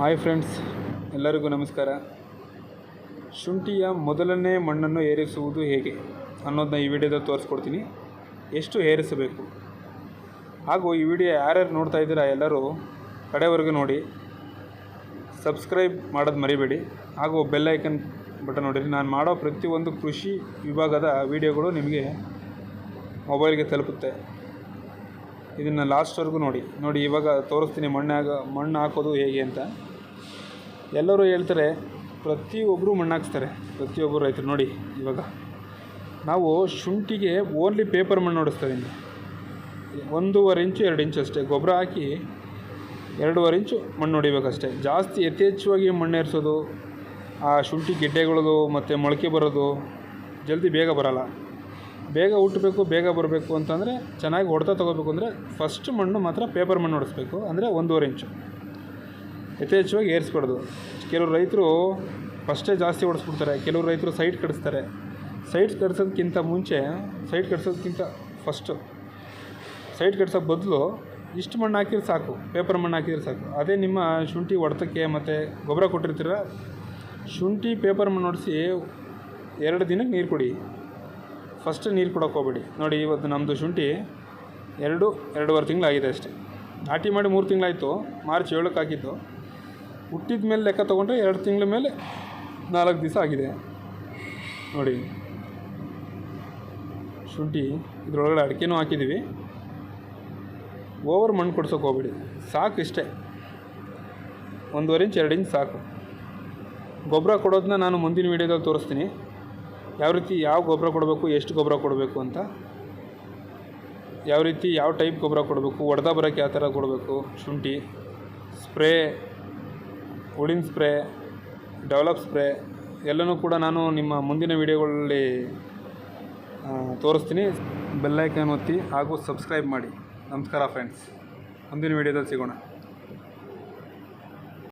Hi friends ಎಲ್ಲರಿಗೂ ನಮಸ್ಕಾರ. ಶುಂಠಿಯ ಮೊದಲನೇ ಮಣ್ಣನ್ನು ಏರಿಸುವುದು ಹೇಗೆ ಅನ್ನೋದನ್ನ ಈ ವಿಡಿಯೋದಲ್ಲಿ ತೋರಿಸ್ಕೊಡ್ತೀನಿ. ಎಷ್ಟು ಏರಿಸಬೇಕು? ಹಾಗೂ ಈ ವಿಡಿಯೋ ಯಾರ್ಯಾರು ನೋಡ್ತಾ ಇದ್ದೀರಾ ಎಲ್ಲರೂ ಕಡೆವರೆಗೂ ನೋಡಿ. ಸಬ್ಸ್ಕ್ರೈಬ್ ಮಾಡೋದು ಮರಿಬೇಡಿ. ಹಾಗೂ ಬೆಲ್ ಐಕನ್ ಬಟನ್ ನೋಡಿರಿ. ನಾನು ಮಾಡೋ ಪ್ರತಿಯೊಂದು ಕೃಷಿ ವಿಭಾಗದ ವಿಡಿಯೋಗಳು ನಿಮಗೆ ಮೊಬೈಲ್ಗೆ ತಲುಪುತ್ತೆ. ಇದನ್ನು ಲಾಸ್ಟ್ವರೆಗೂ ನೋಡಿ. ನೋಡಿ ಇವಾಗ ತೋರಿಸ್ತೀನಿ ಮಣ್ಣಾಗ ಮಣ್ಣು ಹಾಕೋದು ಹೇಗೆ ಅಂತ. ಎಲ್ಲರೂ ಹೇಳ್ತಾರೆ ಪ್ರತಿಯೊಬ್ಬರು ಮಣ್ಣು ಹಾಕ್ಸ್ತಾರೆ ಪ್ರತಿಯೊಬ್ಬರು ರೈತರು ನೋಡಿ ಇವಾಗ. ನಾವು ಶುಂಠಿಗೆ ಓನ್ಲಿ ಪೇಪರ್ ಮಣ್ಣು ಹೊಡಿಸ್ತಾ ಒಂದೂವರೆ ಇಂಚು, ಎರಡು ಇಂಚು ಅಷ್ಟೇ. ಗೊಬ್ಬರ ಹಾಕಿ ಎರಡೂವರೆ ಇಂಚು ಮಣ್ಣು ಹೊಡಿಬೇಕಷ್ಟೇ ಜಾಸ್ತಿ ಯಥೇಚ್ಛವಾಗಿ ಮಣ್ಣು ಏರಿಸೋದು, ಆ ಶುಂಠಿ ಗೆಡ್ಡೆಗಳದು ಮತ್ತು ಮೊಳಕೆ ಬರೋದು ಜಲ್ದಿ ಬೇಗ ಬರೋಲ್ಲ. ಬೇಗ ಹುಟ್ಟಬೇಕು, ಬೇಗ ಬರಬೇಕು ಅಂತಂದರೆ ಚೆನ್ನಾಗಿ ಹೊಡೆತ ತೊಗೋಬೇಕು ಅಂದರೆ ಫಸ್ಟ್ ಮಣ್ಣು ಮಾತ್ರ ಪೇಪರ್ ಮಣ್ಣು ಹೊಡಿಸ್ಬೇಕು ಅಂದರೆ ಒಂದೂವರೆ ಇಂಚು. ಯಥೇಚ್ಛವಾಗಿ ಏರಿಸ್ಬಾರ್ದು ಕೆಲವು ರೈತರು ಫಸ್ಟೇ ಜಾಸ್ತಿ ಓಡಿಸ್ಬಿಡ್ತಾರೆ, ಕೆಲವರು ರೈತರು ಸೈಟ್ ಕಡಿಸ್ತಾರೆ ಸೈಟ್ ಕಟ್ಸೋದಕ್ಕಿಂತ ಮುಂಚೆ, ಸೈಟ್ ಕಟ್ಸೋದಕ್ಕಿಂತ ಫಸ್ಟು. ಸೈಟ್ ಕಟ್ಸೋ ಬದಲು ಇಷ್ಟು ಮಣ್ಣು ಹಾಕಿದ್ರೆ ಸಾಕು, ಪೇಪರ್ ಮಣ್ಣು ಹಾಕಿದ್ರೆ ಸಾಕು. ಅದೇ ನಿಮ್ಮ ಶುಂಠಿ ಹೊಡೆತಕ್ಕೆ ಮತ್ತು ಗೊಬ್ಬರ ಕೊಟ್ಟಿರ್ತೀರ, ಶುಂಠಿ, ಪೇಪರ್ ಮಣ್ಣು ಹೊಡಿಸಿ ಎರಡು ದಿನಕ್ಕೆ ನೀರು ಕೊಡಿ. ಫಸ್ಟ್ ನೀರು ಕೊಡೋಕೆ ಹೋಗ್ಬೇಡಿ. ನೋಡಿ ಇವತ್ತು ನಮ್ಮದು ಶುಂಠಿ ಎರಡು, ಎರಡೂವರೆ ತಿಂಗಳಾಗಿದೆ ಅಷ್ಟೇ. ನಾಟಿ ಮಾಡಿ ಮೂರು ತಿಂಗಳಾಯಿತು, ಮಾರ್ಚ್ ಏಳಕ್ಕೆ ಹಾಕಿದ್ದು. ಹುಟ್ಟಿದ ಮೇಲೆ ಲೆಕ್ಕ ತೊಗೊಂಡ್ರೆ ಎರಡು ತಿಂಗಳ ಮೇಲೆ ನಾಲ್ಕು ದಿವಸ ಆಗಿದೆ. ನೋಡಿ. ಶುಂಠಿ, ಇದರೊಳಗಡೆ ಅಡಿಕೆನೂ ಹಾಕಿದ್ದೀವಿ. ಓವರ್ ಮಣ್ಣು ಕೊಡ್ಸೋಕೆ ಹೋಗ್ಬೇಡಿ. ಸಾಕು ಇಷ್ಟೇ. ಒಂದೂವರೆ ಇಂಚ್ ಎರಡು ಇಂಚ್ ಸಾಕು. ಗೊಬ್ಬರ ಕೊಡೋದನ್ನ ನಾನು ಮುಂದಿನ ವೀಡಿಯೋದಲ್ಲಿ ತೋರಿಸ್ತೀನಿ. ಯಾವ ರೀತಿ ಯಾವ ಗೊಬ್ಬರ ಕೊಡಬೇಕು, ಎಷ್ಟು ಗೊಬ್ಬರ ಕೊಡಬೇಕು ಅಂತ. ಯಾವ ರೀತಿ ಯಾವ ಟೈಪ್ ಗೊಬ್ಬರ ಕೊಡಬೇಕು, ಒಡೆದ ಬರೋಕ್ಕೆ ಯಾವ ಥರ ಕೊಡಬೇಕು, ಶುಂಠಿ, ಸ್ಪ್ರೇ ಹುಳಿನ ಸ್ಪ್ರೇ, ಡೆವಲಪ್ ಸ್ಪ್ರೇ, ಎಲ್ಲನೂ ಕೂಡ ನಾನು ನಿಮ್ಮ ಮುಂದಿನ ವೀಡಿಯೋಗಳಲ್ಲಿ ತೋರಿಸ್ತೀನಿ. ಬೆಲ್ಲೈಕನ್ ಒತ್ತಿ ಹಾಗೂ ಸಬ್ಸ್ಕ್ರೈಬ್ ಮಾಡಿ. ನಮಸ್ಕಾರ ಫ್ರೆಂಡ್ಸ್ ಮುಂದಿನ ವೀಡಿಯೋದಲ್ಲಿ ಸಿಗೋಣ.